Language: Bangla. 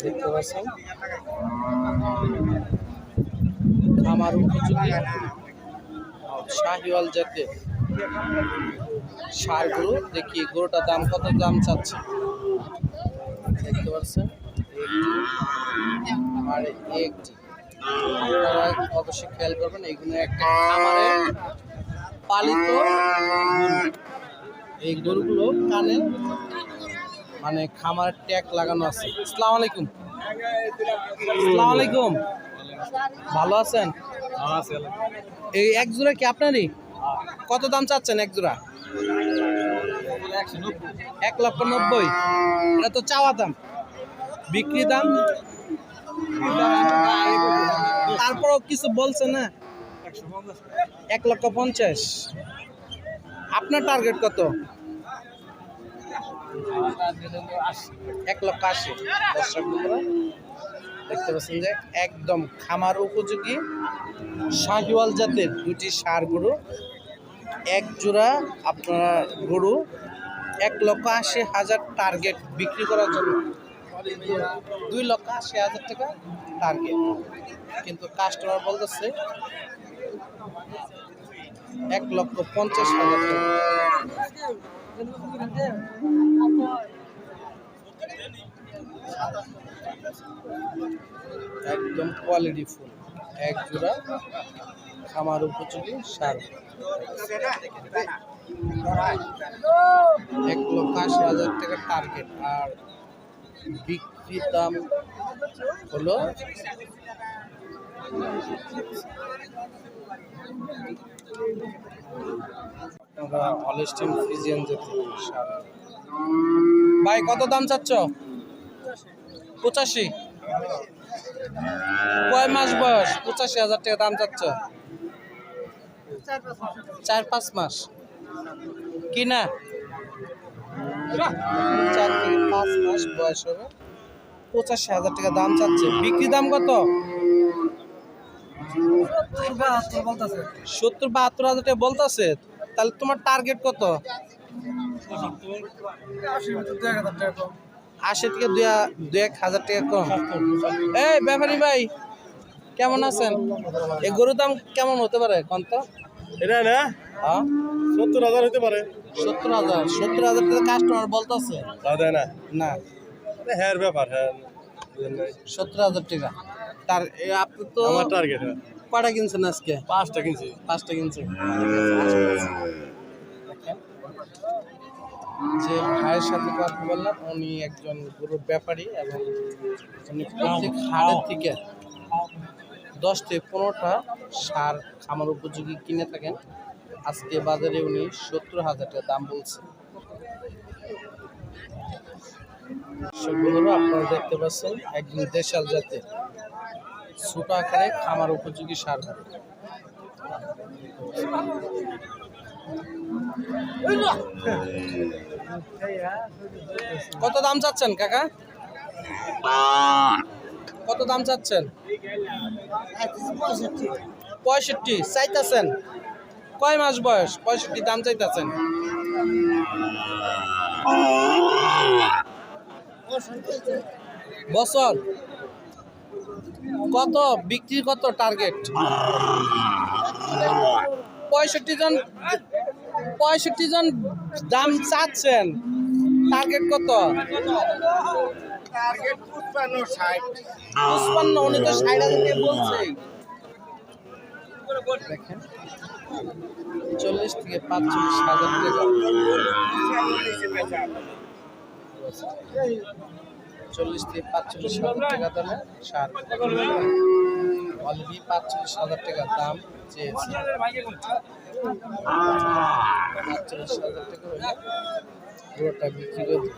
দেখতে পাচ্ছেন। আমার উপযোগী শাহিওয়াল জাতের সার গরু দেখি গরুটার দাম কত, দাম চাচ্ছে? দেখতে পাচ্ছেন আর একটি। আপনারা অবশ্যই খেয়াল করবেন এগুলো একটা খামারে পালিত। এই গরুগুলো কানে মানে খামার ট্যাগ লাগানো আছে। আসসালামু আলাইকুম। আসসালামু আলাইকুম। ভালো আছেন? এই এক জোড়া কি আপনারই? কত দাম চাচ্ছেন এক জোড়া? এক লক্ষ নব্বই। এটা তো চাওয়া দাম। বিক্রি দাম? তারপরও কিছু বলছে না? এক লক্ষ পঞ্চাশ। আপনার টার্গেট কত? এক লক্ষ আশি। দর্শক দেখতে পাচ্ছেন যে একদম খামার উপযোগী শাহিওয়াল জাতের দুটি সার গরু, এক জোড়া আপনারা গরু, এক লক্ষ আশি হাজার টার্গেট বিক্রি করার জন্য। দুই লক্ষ আশি হাজার টাকা টার্গেট কিন্তু কাস্টমার বলতেছে, এক লক্ষ পঞ্চাশ হাজার টাকা। একদম কোয়ালিটি ফুল। এক জোড়া খামার উপযোগী সার। এক লক্ষ আশি হাজার টাকা টার্গেট আর বিক্রি দাম হলো আপনারা অলেস্টিন ফ্রিজিয়ান জাতীয় ভাই কত দাম চাচ্ছ? পঁচাশি। কয় মাস বয়স? পঁচাশি হাজার টাকা দাম চাচ্ছ? চার পাঁচ মাস। কি না? চার থেকে পাঁচ মাস বয়স হবে। পঁচাশি হাজার টাকা দাম চাচ্ছে। বিক্রি দাম কত? সত্তর বাহাত্তর হাজার টাকা বলতেছে? তাহলে তোমার টার্গেট কত? আশি থেকে দুই এক হাজার টাকা কম। এই ব্যাপারী ভাই কেমন আছেন? এই গরুর দাম কেমন হতে পারে? কোন তো এটা না? হ্যাঁ। সত্তর হাজার হতে পারে। সত্তর হাজার। সত্তর হাজার টাকা কাস্টমার বলতেছে। না না। হ্যার ব্যাপার হ্যাঁ। সত্তর হাজার টাকা। তার আপনি তো আমার টার্গেট হ্যাঁ। কটা কিনছেন আজকে? পাঁচটা কিনছি। পাঁচটা দেখেন, যে ভাইয়ের সাথে কথা বললাম উনি একজন গরুর ব্যাপারী এবং উনি প্রত্যেক হাড়ের থেকে দশ থেকে পনেরোটা সার খামার উপযোগী কিনে থাকেন। আজকে বাজারে উনি সত্তর হাজার টাকা দাম বলছে। সেগুলো আপনারা দেখতে পাচ্ছেন একজন দেশাল জাতের। ছোট আকারে খামার উপযোগী সার। কত দাম চাচ্ছেন, কাকা? কত দাম চাচ্ছেন? পঁয়ষট্টি, চাইতেছেন। কয় মাস বয়স? পঁয়ষট্টি দাম চাইতেছেন। বছর? কত? বিক্রি কত টার্গেট পঁয়ষট্টি জন পঁয়ষট্টি জন দাম চাচ্ছেন। টার্গেট কত? পঁচপান্ন, উনি তো ষাট হাজার বলছে। চল্লিশ থেকে পাঁচচল্লিশ হাজার টাকা। চল্লিশ থেকে পাঁচচল্লিশ হাজার টাকা দামে সার। অলরেডি পাঁচচল্লিশ হাজার টাকা দাম চেয়েছে। পাঁচচল্লিশ হাজার টাকা হলে বিক্রি করে।